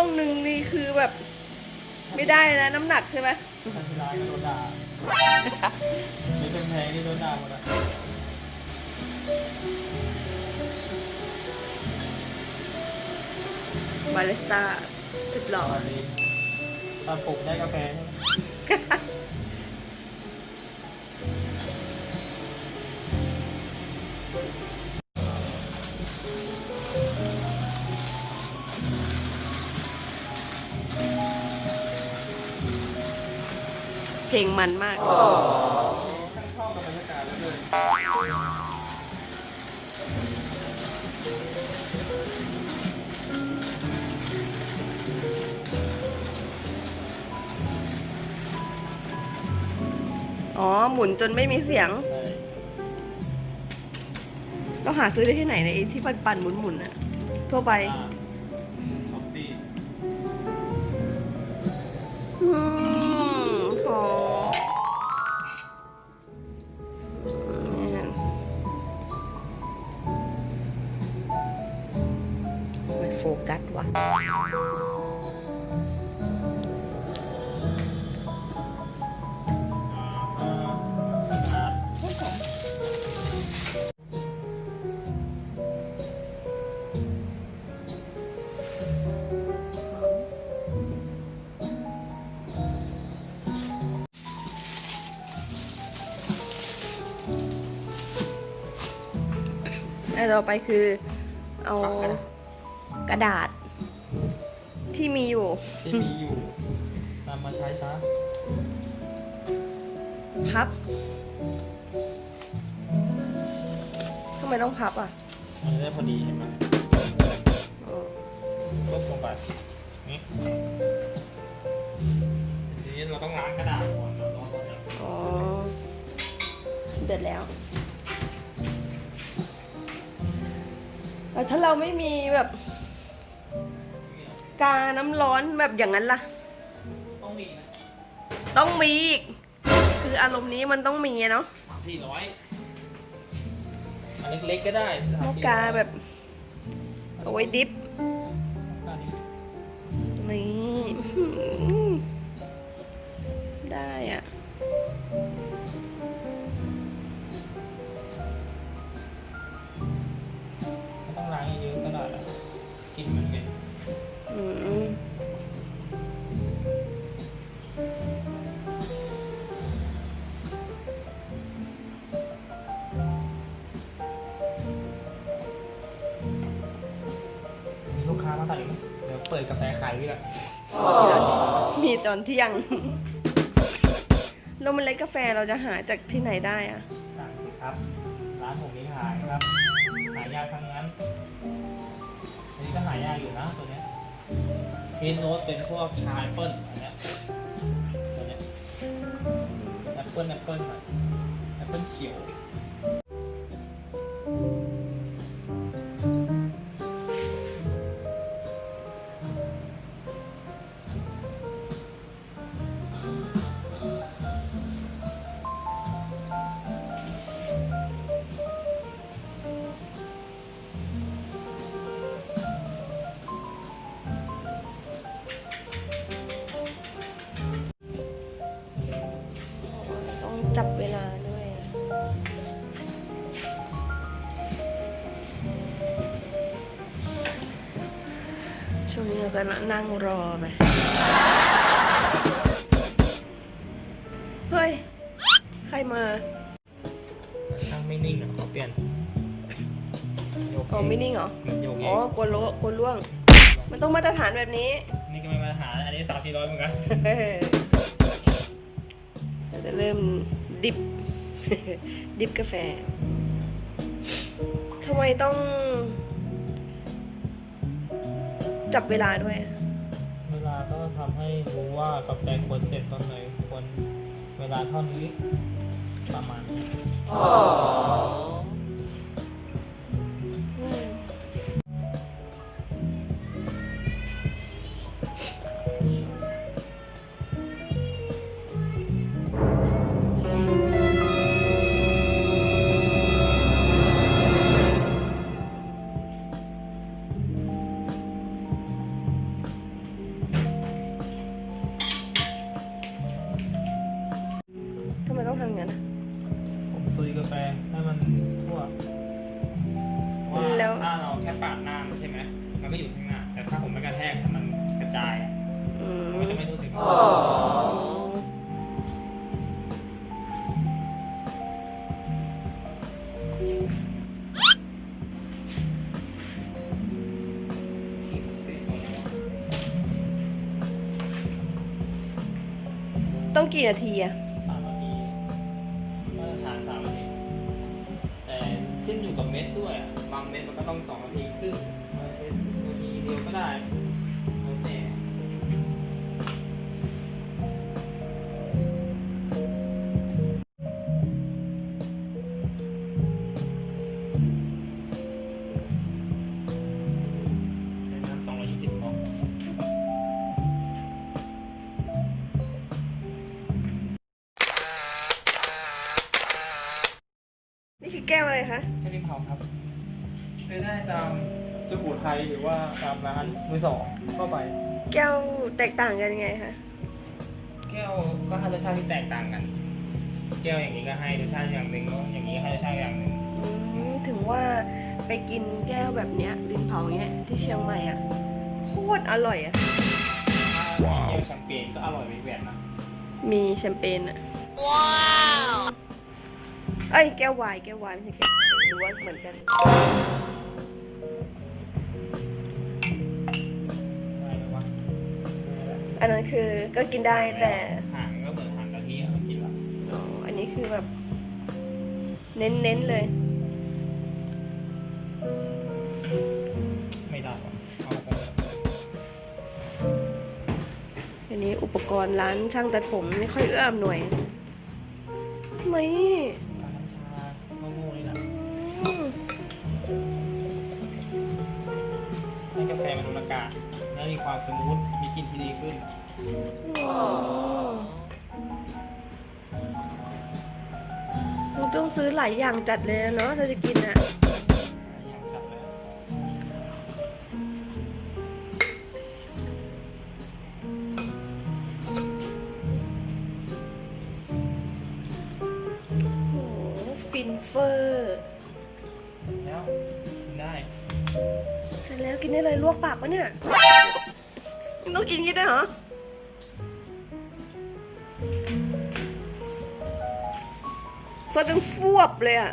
วงหนึ่งนี่คือแบบ ไม่ได้นะน้ำหนักใช่ไหมทางที่ร้านก็โดนด่าไม่เป็นแพงที่โดนด่าหมดอะบาริสต้าสุดหล่อตอนนี้ตอนปลุกได้กาแฟใช่ไหม เพลงมันมากช่างเข้ากับบรรยากาศแล้วเลยอ๋อ หมุนจนไม่มีเสียงใช่เราหาซื้อได้ที่ไหนในยไอ้ที่ปันปันๆหมุนหมุนๆอะทั่วไปท็อปปี้อืม วะแล้วต่อไปคือเอากระดาษ ที่มีอยู่ ที่มีอยู่นำมาใช้ซะ พับทำไมต้องพับอะมันจะได้พอดีเห็นไหมอ๋อลบลงไปนี่ทีนี้เราต้องล้างกระดาษก่อนเราต้องเอาจากอ๋อ เดือดแล้วแล้วถ้าเราไม่มีแบบ กาน้ำร้อนแบบอย่างนั้นล่ะ ต้องมีนะต้องมีอีก คืออารมณ์นี้มันต้องมีอะเนาะสี่ร้อยอันเล็กๆก็ได้หม้อกาแบบเอาไว้ดิฟกานี้นี่อื้อหือได้อะไม่ต้องล้างเยอะๆก็ได้แล้วกลินมันเห ม็นอืมมีลูกค้ามาสั่งอีกไหมเดี๋ยวเปิดกาแฟขายด้วยมีตอนเที่ยงแล้วเมันเล็ดกาแฟเราจะหาจากที่ไหนได้อะสั่งสิครับ ร้านผมมีขายครับ หายากทั้งนั้นอันนี้ก็หายากอยู่นะตัวเนี้ย เคสโน้ตเป็นพวกชาแอปเปิลอันเนี้ยตัวเนี้ยแอปเปิลแอปเปิลอะแอปเปิลเขียว ก็นั่งรอไป เฮ้ย ใครมาช่างไม่นิ่งอะขอเปลี่ยนโยกอ๋อไม่นิ่งเหรอเหมือนโยกเออ๋องกลัวโลกลัวล่วง มันต้องมาตรฐานแบบนี้ นี่ก็ไม่มาตรฐานอันนี้สามสี่ร้อยเหมือนกันเราจะเริ่มดิบ ดิบกาแฟทำไมต้อง จับเวลาด้วย เวลาก็ทำให้รู้ว่ากาแฟควรเสร็จตอนไหนควรเวลาเท่านี้ประมาณอื ทำไงนะผมซุยกาแฟให้มันทั่วว่าแล้ถ้าเราแค่ปาดหน้ามันใช่ไหมมันก็อยู่ข้างหน้า แต่ถ้าผมไม่กระแทกมันกระจายมันจะไม่ทั่วถึงต้องกี่นาทีอะ นี่คือแก้วอะไรคะ แค่ริมเผาครับ ซื้อได้ตามสุโขทัยหรือว่าตามร้านมือสองเข้าไป แก้วแตกต่างกันยังไงคะแก้วก็ให้รสชาติที่แตกต่างกัน แก้วอย่างนี้ก็ให้รสชาติอย่างหนึ่งแล้วอย่างนี้ก็ให้รสชาติอย่างหนึ่งอืมถึงว่าไปกินแก้วแบบเนี้ยริมเผาเนี้ยที่เชียงใหม่อะโคตรอร่อยอะถ้าแก้วแชมเปญก็อร่อยเป็นแบบนะ มีแชมเปญอะว้าว เอ้ยแก้ววายแก้ววายไม่ใช่แก้วหรือว่าเหมือนกันได้ไหมวะอันนั้นคือก็กินได้แต่หางก็เหมือนหางกะทิอะกินละอ๋ออันนี้คือแบบ เน้นเน้นๆเลย ไม่ได้วะเอาไปอันนี้อุปกรณ์ร้านช่างตัดผมไม่ค่อยเอื้อมหน่วย ไม่ สมูท มีกลิ่นที่ดีขึ้นอ๋อมันต้องซื้อหลายอย่างจัดเลยนะเนาะถ้าจะกินอะ อย่างจัดเลยโอ้โห ฟินเฟอร์แล้วกินได้ เสร็จแล้วกินได้เลยลวกปากปะเนี่ยยัง ต้องกินกินได้เหรอซดจนฟวบเลยอะ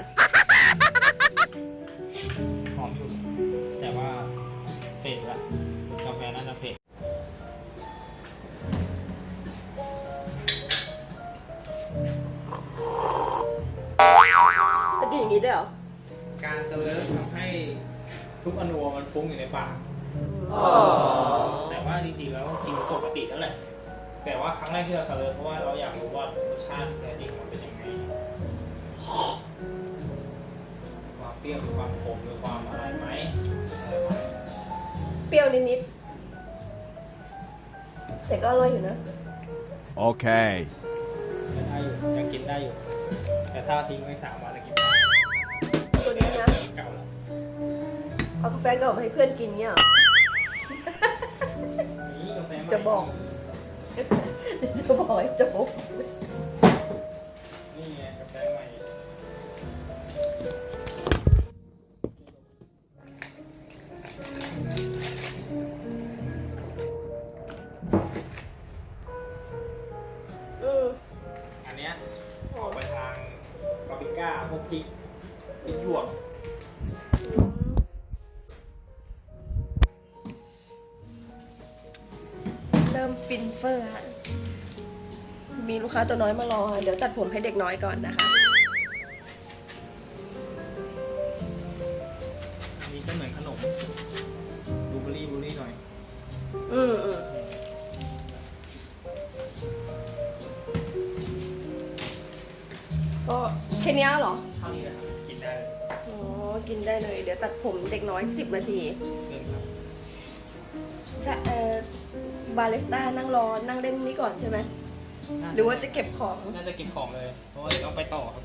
หอมอยู่ แต่ว่าเฟดละกาแฟน่าจะเฟดจะกินอย่างนี้ด้วยเหรอ การเสลิร์ทำให้ทุกอนูมันฟุ้งอยู่ในปาก แต่ว่าจริงๆแล้วกินปกติแล้วแหละ แต่ว่าครั้งแรกที่เราเสลิร์เพราะว่าเราอยากรู้ว่ารสชาติแท้จริงมันเป็นยังไงความเปรี้ยวหรือความขมหรือความอะไรไหมอะไรไหมเปรี้ยวนิดๆแต่ก็อร่อยอยู่นะ Okay. ยังได้อยู่ยังกินได้อยู่ แต่ถ้าทิ้งไว้สามวันจะกินได้ตัวนี้นะ เก่าแล้ว เอากาแฟเก่ามาให้เพื่อนกินเนี่ยเหรอนี่กาแฟใหม่จะบอก จะบอกให้จบนี่ไงกาแฟใหม่อืมอันเนี้ยออกไปทางปาปริก้าพวกพริกพริกหยวก ฟินเฟอร์ฮะมีลูกค้าตัวน้อยมารอค่ะเดี๋ยวตัดผมให้เด็กน้อยก่อนนะคะ อันนี้ก็เหมือนขนมบลูเบอร์รี่บลูเบอร์รี่หน่อย อืมอืมก็แค่เนี้ยเหรอ เท่านี้นะครับกินได้เลยอ๋อ กินได้เลย เดี๋ยวตัดผมเด็กน้อย 10 นาทีเริ่มครับ ใช่เอ่อ บาริสต้านั่งรอ นั่งเล่นนี้ก่อนใช่ไหม หรือว่าจะเก็บของ น่าจะเก็บของเลย เพราะว่าเดี๋ยวต้องไปต่อครับ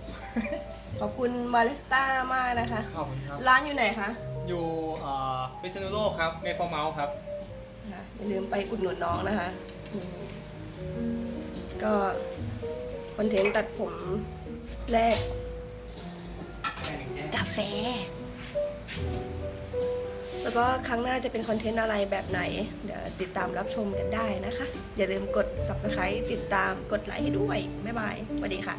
ขอบคุณบาริสต้ามากนะคะ ขอบคุณครับ ร้านอยู่ไหนคะอยู่เอ่อพิษณุโลกครับเมฟอร์เมาส์ครับค่ะอย่าลืมไปอุดหนุนน้องนะคะอืมก็คอนเทนต์ตัดผมแรก แค่หนึ่งแก้วกาแฟ แล้วก็ครั้งหน้าจะเป็นคอนเทนต์อะไรแบบไหน เดี๋ยวติดตามรับชมกันได้นะคะ อย่าลืมกด subscribe ติดตามกดไลค์ให้ด้วย บ๊ายบายสวัสดีค่ะ